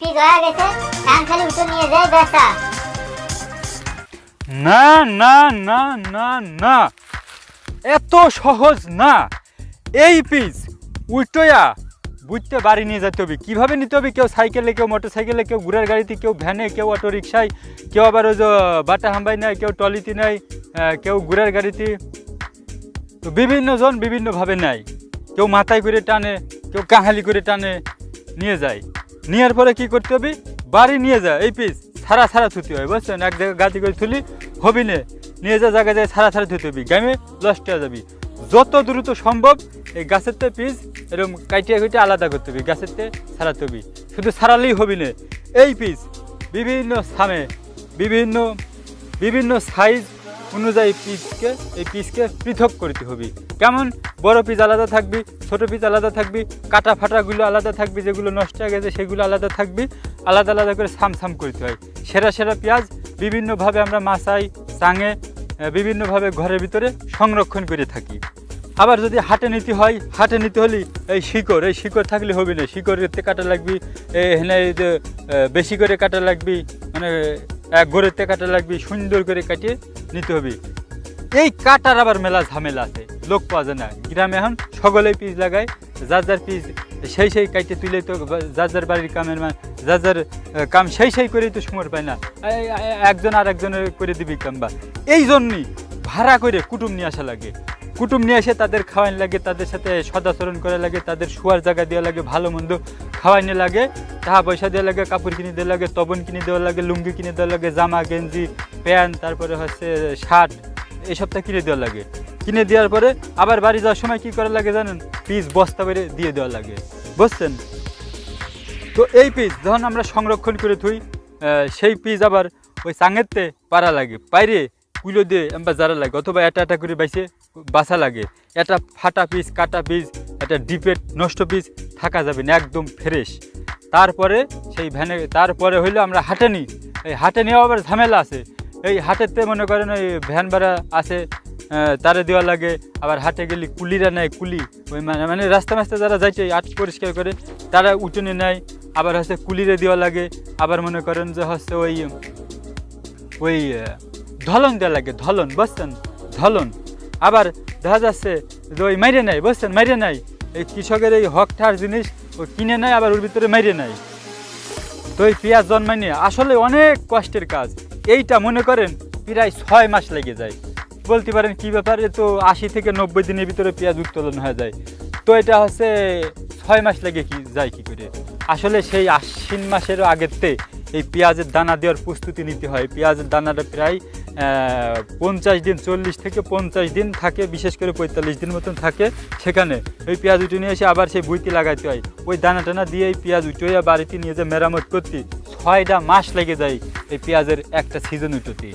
Piece হয়ে গেছে এখন খালি উঠে নিয়ে যাই না না না না না। এত সহজ না। এই পিস বুঝতে বাড়ি নিয়ে যেতে হবে। কীভাবে নিতে হবে? কেউ সাইকেলে, কেউ কেউ গাড়িতে, কেউ ভ্যানে, কেউ অটো রিক্সায় কেউ আবার ওই যে বাটা হাম্বাই নেয় কেউ টলিতে নেয় কেউ ঘুরার গাড়িতে। তো বিভিন্ন জন বিভিন্নভাবে নেয়। কেউ মাথায় করে টানে, কেউ কাহালি করে টানে, নিয়ে যায়। নেওয়ার পরে কি করতে হবে? বাড়ি নিয়ে যা, এই পিস সারা সারা থুতে হয়, বুঝছেন? এক জায়গায় গাদি করে তুলি হবি নে। নিয়ে যা, জায়গায় যায় সারা সারা থুতে হবি, গ্রামে লস্ট হয়ে যাবি। যত দ্রুত সম্ভব এই গাছের তে পিস এরকম কাইটিয়া কাইটিয়া আলাদা করতে হবে, গাছের তে সারাতে হবি। শুধু সারালেই হবি না। এই পিস, বিভিন্ন স্থানে, বিভিন্ন বিভিন্ন সাইজ অনুযায়ী পিসকে এই পিসকে পৃথক করতে হবে। কেমন? বড় পিস আলাদা থাকবি, ছোট পিস আলাদা থাকবি, কাটা ফাটাগুলো আলাদা থাকবে, যেগুলো নষ্ট হয়ে গেছে সেগুলো আলাদা থাকবি, আলাদা আলাদা করে সাম সাম করতে হয়। সেরা সেরা পেঁয়াজ বিভিন্নভাবে আমরা মাছাই, চাঙে বিভিন্নভাবে ঘরের ভিতরে সংরক্ষণ করে থাকি। আবার যদি হাটে নিতে হয়, হাটে নিতে হলে এই শিকড় এই শিকড় থাকলে হবে না। শিকড়েতে কাটা লাগবি এই হেনে বেশি করে কাটা লাগবি মানে এক গড়েতে কাটা লাগবি, সুন্দর করে কাটিয়ে নিতে হবে। এই কাটার আবার মেলা ঝামেলা আছে, লোক পাওয়া যায় না। গ্রামে এখন সকলে পিস লাগায়, যার যার পিস সেই সেই কাটে তুলে তো যার যার বাড়ির কামের মান, যার যার কাম সেই সেই করেই তো সময় পায় না। একজন আর একজনের করে দিবি কাম বা। এই জন্যই ভাড়া করে কুটুম নিয়ে আসা লাগে। কুটুম নিয়ে এসে তাদের খাওয়াইন লাগে, তাদের সাথে সদাচরণ করা লাগে, তাদের শোয়ার জায়গা দেওয়া লাগে, ভালো মন্দ খাওয়াইনে লাগে, টাকা পয়সা দেওয়া লাগে, কাপড় কিনে দেওয়া লাগে, তবন কিনে দেওয়া লাগে, লুঙ্গি কিনে দেওয়া লাগে, জামা, গেঞ্জি, প্যান্ট, তারপরে হচ্ছে শার্ট, এই সবটা কিনে দেওয়া লাগে। কিনে দেওয়ার পরে আবার বাড়ি যাওয়ার সময় কি করা লাগে জানেন? পিস, বস্তা বেড়ে দিয়ে দেওয়া লাগে। বুঝছেন? তো এই পিস যখন আমরা সংরক্ষণ করে থুই সেই পিস আবার ওই চাঙেরতে পারা লাগে। বাইরে কুলো দিয়ে আমরা যারা লাগে, অথবা এটা এটা করে বাইসে বাসা লাগে। এটা ফাটা পিস, কাটা পিস একটা ডিপেট নষ্ট পিস, থাকা যাবে না, একদম ফ্রেশ। তারপরে সেই ভ্যানে, তারপরে হইলে আমরা হাটে নিই। এই হাটে নেওয়া আবার ঝামেলা আছে। এই হাটেতে মনে করেন ওই ভ্যান ভাড়া আছে তারে দেওয়া লাগে। আবার হাটে গেলে কুলিরা নেয়, কুলি। ওই মানে মানে রাস্তা মাস্তা যারা যাইছে আট পরিষ্কার করে, তারা উঠোনে নেয়। আবার হচ্ছে কুলিরে দেওয়া লাগে। আবার মনে করেন যে হচ্ছে ওই ওই ধলন দেওয়া লাগে, ধলন, বুঝছেন? ধলন। আবার দেখা যাচ্ছে যে ওই মাইরে নেয় বুঝছেন? মাইরে নেয় এই কৃষকের এই হক ঠার জিনিস ও কিনে নেয়, আবার ওর ভিতরে মাইরে নেয়। তো এই পেঁয়াজ জন্মায় নিয়ে আসলে অনেক কষ্টের কাজ। এইটা মনে করেন প্রায় ছয় মাস লেগে যায়। বলতে পারেন কি ব্যাপার তো আশি থেকে নব্বই দিনের ভিতরে পেঁয়াজ উত্তোলন হয়ে যায়। তো এটা হচ্ছে ছয় মাস লেগে কি, যায় কি করে? আসলে সেই আশ্বিন মাসেরও আগেরতে এই পেঁয়াজের দানা দেওয়ার প্রস্তুতি নিতে হয়। পেঁয়াজের দানাটা প্রায় পঞ্চাশ দিন, চল্লিশ থেকে পঞ্চাশ দিন থাকে, বিশেষ করে পঁয়তাল্লিশ দিন মতন থাকে। সেখানে ওই পেঁয়াজ উঠে নিয়ে এসে আবার সেই বুইতে লাগাইতে হয়। ওই দানা টানা দিয়ে এই পেঁয়াজ উঠে বাড়িতে নিয়ে যে মেরামত করতে। ছয়টা মাস লেগে যায় এই পেঁয়াজের একটা সিজন উঠোতে।